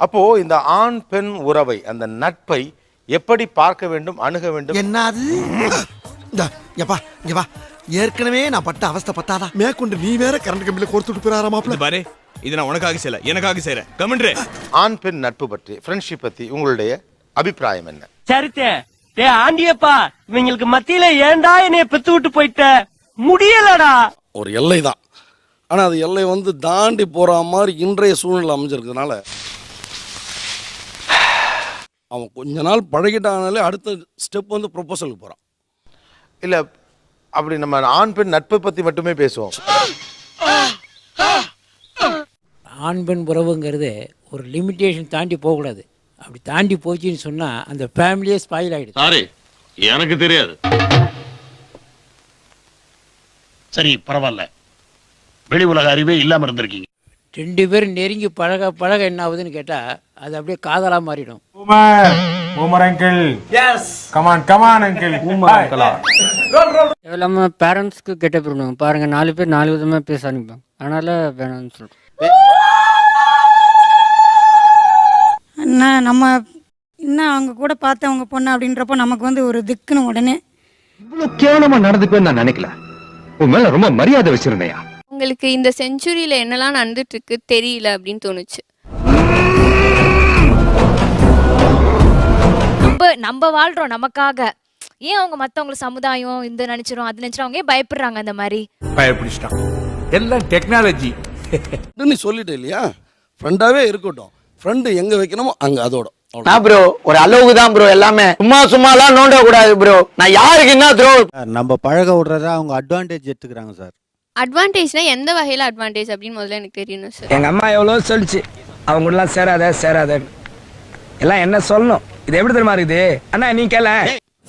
அப்போ இந்த ஆண் பெண் உறவை அந்த நட்பை எப்படி பார்க்க வேண்டும் அணுக வேண்டும்? என்னது? இந்த எப்பா இங்க வா. ஏற்கனவே நான் பட்ட அவஸ்தை பத்தாதா? மேற்கொண்டு நீ வேற கரண்ட் கம்பியில கோர்த்துட்டு போறாரா இது மாப்பிள்ள? பாரு இது நான் உனக்காக செய்யல எனக்காக செய்யறேன். கமெண்ட்ரே ஆண் பெண் நட்பு பற்றி ஃப்ரெண்ட்ஷிப் பத்தி உங்களுடைய அபிப்பிராயம் என்ன? சரித்தே டே ஆண்டியப்பா இவங்களுக்கு மத்தியில ஏன்டா என்னைய பெத்து விட்டு போயிட்ட? முடியலடா. ஒரு எல்லை தான் ஆனால் அது எல்லை வந்து தாண்டி போகிற மாதிரி இன்றைய சூழ்நிலை அமைஞ்சிருக்கிறதுனால அவன் கொஞ்ச நாள் பழகிட்டானாலே அடுத்த ஸ்டெப் வந்து ப்ரொபோசலுக்கு போகிறான் இல்ல அப்படி நம்ம ஆண் பெண் நட்பை பத்தி மட்டுமே பேசுவோம். ஆண் பெண் உறவுங்கிறது ஒரு லிமிட்டேஷன் தாண்டி போகக்கூடாது. அப்படி தாண்டி போச்சுன்னு சொன்னால் அந்த ஃபேமிலியே ஸ்பாயில் ஆகிடுது சாரி எனக்கு தெரியாது. சரி பரவாயில்ல. வெளி உலக அறிவே இல்லாம இருந்திருக்கீங்க. ரெண்டு பேரும் நெருங்கி பழக பழக என்ன ஆகுதுன்னு கேட்டால் அது அப்படியே காதலாக மாறிடும். இல்லாமல் பேரண்ட்ஸ்க்கு கெட்ட போயிடுவாங்க பாருங்க நாலு பேர் நாலு விதமாக பேச ஆரம்பிப்பாங்க. அதனால வேணாம்னு சொல்கிறேன் என்ன நம்ம இன்னும் அவங்க கூட பார்த்து அவங்க பொண்ணு அப்படின்றப்போ நமக்கு வந்து ஒரு திக்குன்னு உடனே இவ்வளவு கேவலமா நடந்துப்பேன்னு நான் நினைக்கல. உன் மேல ரொம்ப மரியாதை வச்சிருந்தேயா? உங்களுக்கு இந்த செஞ்சுரியில என்னெல்லாம் நடந்துட்டு இருக்கு தெரியல அப்படின்னு தோணுச்சு. நம்ம நம்ம வாழ்றோம் நமக்காக. ஏன் அவங்க மத்தவங்க சமுதாயம் இந்த நினைச்சிரும் அது நினைச்சிரும்? அவங்க ஏன் பயப்படுறாங்க அந்த மாதிரி? பயப்பிடிச்சிட்டான். எல்லாம் டெக்னாலஜி நீ சொல்லிட்ட இல்லையா? ஃப்ரெண்டாகவே இருக்கட்டும். ஃப்ரெண்டு எங்கே வைக்கணுமோ அங்கே அதோட. நான் ப்ரோ ஒரு அளவுக்கு தான் ப்ரோ எல்லாமே. சும்மா சும்மாலாம் நோண்ட கூடாது ப்ரோ நான் யாருக்கு என்ன த்ரோ நம்ம பழக விடுறத அவங்க அட்வான்டேஜ் எடுத்துக்கிறாங்க சார். அட்வான்டேஜ்னா எந்த வகையில அட்வான்டேஜ் அப்படின்னு முதல்ல எனக்கு தெரியணும் சார் எங்க அம்மா எவ்வளவு சொல்லிச்சு. அவங்க எல்லாம் சேராத சேராத. எல்லாம் என்ன சொல்லணும்? இது எப்படி தெரியுமா இருக்குது? அண்ணா நீ கேள.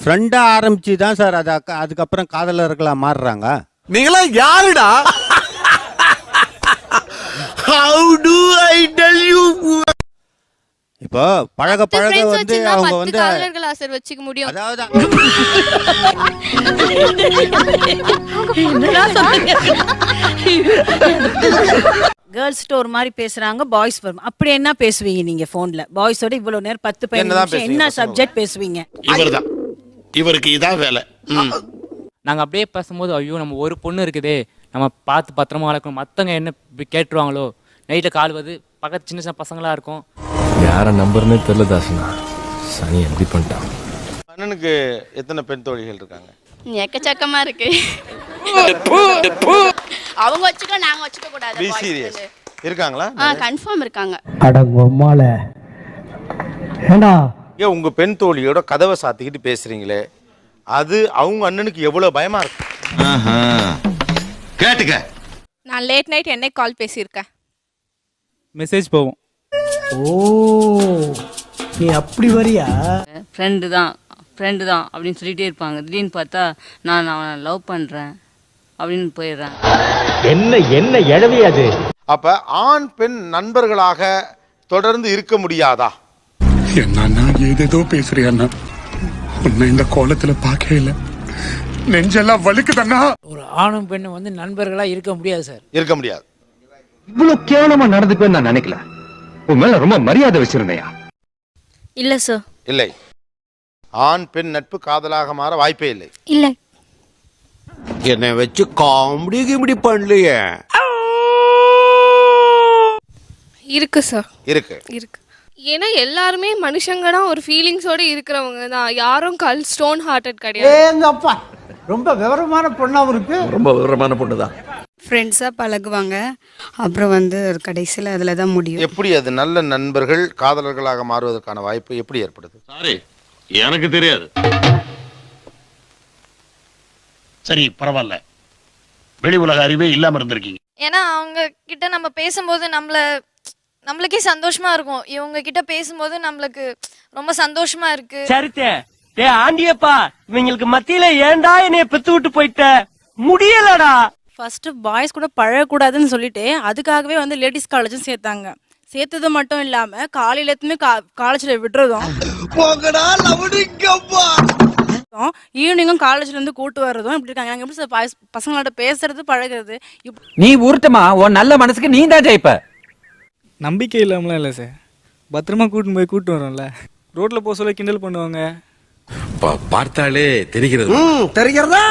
ஃப்ரெண்டாக ஆரம்பிச்சு தான் சார் அது அதுக்கப்புறம் காதலர்களாக மாறுறாங்க. நீங்களா யாருடா? How do I tell you இப்போ பழக பழக வந்து அவங்க வந்து காதலர்கள் ஆசர் வச்சுக்க முடியும். அதாவது கேர்ள்ஸ்கிட்ட ஒரு மாதிரி பேசுறாங்க பாய்ஸ் வரும். அப்படி என்ன பேசுவீங்க நீங்க போன்ல பாய்ஸோட இவ்வளவு நேரம் பத்து பேசுவீங்க என்ன? சப்ஜெக்ட் பேசுவீங்க? இவர்தான். இவருக்கு இதான் வேலை. ம். நாங்கள் அப்படியே பேசும்போது ஐயோ நம்ம ஒரு பொண்ணு இருக்குதே. நம்ம பார்த்து பத்திரமா வளர்க்கணும். மற்றவங்க என்ன கேட்டுருவாங்களோ? நைட்டில் கால் வந்து பக்கத்து சின்ன சின்ன பசங்களாக இருக்கும். யார நம்பர்னே தெரியல தாசனா. சனி எப்படி பண்ணிட்டான்? அண்ணனுக்கு எத்தனை பெண் தோழிகள் இருக்காங்க? எக்கச்சக்கமா இருக்கு. அவங்க வச்சுக்க நாங்க வச்சுக்க கூடாது. Be serious. இருக்காங்களா? ஆ கன்ஃபார்ம் இருக்காங்க. அடங்கொம்மால ஏண்டா? ஏன் உங்க பெண் தோழியோட கதவை சாத்திக்கிட்டு பேசுறீங்களே. அது அவங்க அண்ணனுக்கு எவ்வளவு பயமா இருக்கு? கேட்டுக்க. நான் லேட் நைட் என்னை கால் பேசியிருக்கேன் மெசேஜ் போவோம் ஓ நீ அப்படி வரியா? ஃப்ரெண்டு தான் ஃப்ரெண்டு தான் அப்படின்னு சொல்லிட்டே இருப்பாங்க. திடீர்னு பார்த்தா நான் அவனை லவ் பண்ணுறேன் அப்படின்னு போயிடுறேன். என்ன என்ன எழவி அது? அப்ப ஆண் பெண் நண்பர்களாக தொடர்ந்து இருக்க முடியாதா? என்னன்னா ஏதேதோ பேசுறியண்ணா உன்னை இந்த கோலத்துல பார்க்கவே இல்ல. நெஞ்செல்லாம் வலிக்குதண்ணா ஒரு ஆணும் பெண்ணும் வந்து நண்பர்களாக இருக்க முடியாது சார். இருக்க முடியாது. இவ்வளவு கேவலமா நடந்துப்பேன்னு நான் நினைக்கல. உன் மேல ரொம்ப மரியாதை வச்சிருந்தேயா? இல்ல சார் இல்லை. ஆண் பெண் நட்பு காதலாக மாற வாய்ப்பே இல்லை. இல்ல. என்னை வச்சு காமெடி கிமெடி பண்ணலையே. இருக்கு சார் இருக்கு. இருக்கு. ஏன்னா எல்லாருமே மனுஷங்க தான் ஒரு ஃபீலிங்ஸோட இருக்கிறவங்க தான். யாரும் கல் ஸ்டோன் ஹார்ட்டட் கிடையாது. ஏங்கப்பா ரொம்ப விவரமான பொண்ணாவும் இருக்கு ரொம்ப விவரமான பொண்ணுதான். ஃப்ரெண்ட்ஸா பழகுவாங்க. அப்புறம் வந்து கடைசியில் அதில் தான் முடியும். எப்படி அது நல்ல நண்பர்கள் காதலர்களாக மாறுவதற்கான வாய்ப்பு எப்படி ஏற்படுது? சாரி எனக்கு தெரியாது. சரி பரவாயில்ல. வெளி உலக அறிவே இல்லாம இருந்திருக்கீங்க. ஏன்னா அவங்க கிட்ட நம்ம பேசும்போது நம்மள நம்மளுக்கே சந்தோஷமா இருக்கும். இவங்க கிட்ட பேசும்போது நம்மளுக்கு ரொம்ப சந்தோஷமா இருக்கு. சரித்தே டே ஆண்டியப்பா இவங்களுக்கு மத்தியில ஏன்டா என்னைய பெத்து விட்டு போயிட்ட? முடியலடா. ஃபர்ஸ்ட் பாய்ஸ் கூட பழகக்கூடாதுன்னு சொல்லிட்டு அதுக்காகவே வந்து லேடிஸ் காலேஜும் சேர்த்தாங்க. சேர்த்தது மட்டும் இல்லாம காலையில எத்துமே காலேஜ்ல விடுறதும் ஈவினிங்கும் காலேஜ்ல இருந்து கூட்டு வர்றதும் இப்படி இருக்காங்க. நாங்க எப்படி சார் பாய்ஸ் பசங்களோட பேசுறது பழகுறது? இப்ப நீ உருட்டுமா? உன் நல்ல மனசுக்கு நீ தான் ஜெயிப்ப. நம்பிக்கை இல்லாமலாம் இல்லை சார் பத்திரமா கூட்டின்னு போய் கூட்டு வரோம்ல. ரோட்ல போக சொல்ல கிண்டல் பண்ணுவாங்க. பார்த்தாலே தெரிகிறது. தெரிகிறதா?